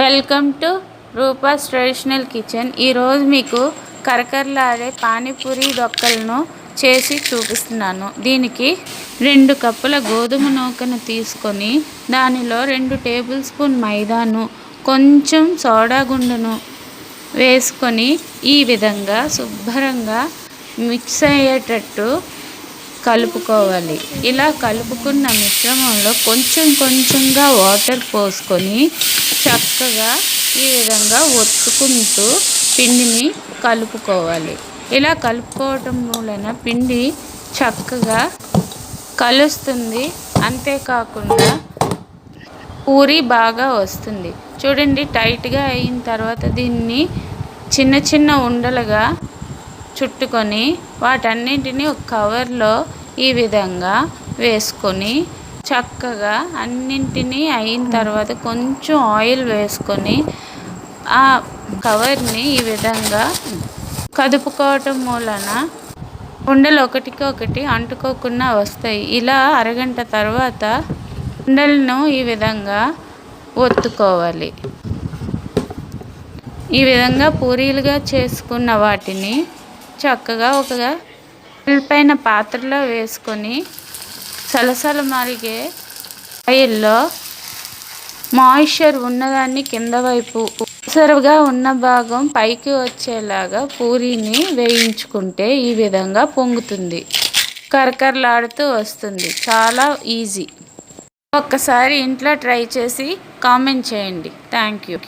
Welcome to Rupa's traditional kitchen. ఈరోజు మీకు కరకరలాడే పానీపూరి దొక్కలను చేసి చూపిస్తున్నాను. దీనికి రెండు కప్పుల గోధుమ నూకను తీసుకొని దానిలో రెండు టేబుల్ స్పూన్ మైదాను కొంచెం సోడా గుండును వేసుకొని ఈ విధంగా శుభ్రంగా మిక్స్ అయ్యేటట్టు కలుపుకోవాలి. ఇలా కలుపుకున్న మిశ్రమంలో కొంచెం కొంచెంగా వాటర్ పోసుకొని చక్కగా ఈ విధంగా ఒత్తుకుంటూ పిండిని కలుపుకోవాలి. ఇలా కలుపుకోవటం వలన పిండి చక్కగా కలుస్తుంది. అంతేకాకుండా పూరి బాగా వస్తుంది. చూడండి టైట్గా అయిన తర్వాత దీన్ని చిన్న చిన్న ఉండలుగా చుట్టుకొని వాటన్నింటినీ ఒక కవర్లో ఈ విధంగా వేసుకొని చక్కగా అన్నింటినీ అయిన తర్వాత కొంచెం ఆయిల్ వేసుకొని ఆ కవర్ని ఈ విధంగా కదుపుకోవటం మూలన ఉండలు ఒకటికి ఒకటి అంటుకోకుండా వస్తాయి. ఇలా అరగంట తర్వాత ఉండలను ఈ విధంగా ఒత్తుకోవాలి. ఈ విధంగా పూరీలుగా చేసుకున్న వాటిని చక్కగా ఒక పైన పాత్రలో వేసుకొని సలసల మరిగే ఆయిల్లో మాయిశ్చర్ ఉన్నదాన్ని కింద వైపు సరుగా ఉన్న భాగం పైకి వచ్చేలాగా పూరీని వేయించుకుంటే ఈ విధంగా పొంగుతుంది. కరకరలాడుతూ వస్తుంది. చాలా ఈజీ. ఒక్కసారి ఇంట్లో ట్రై చేసి కామెంట్ చేయండి. Thank you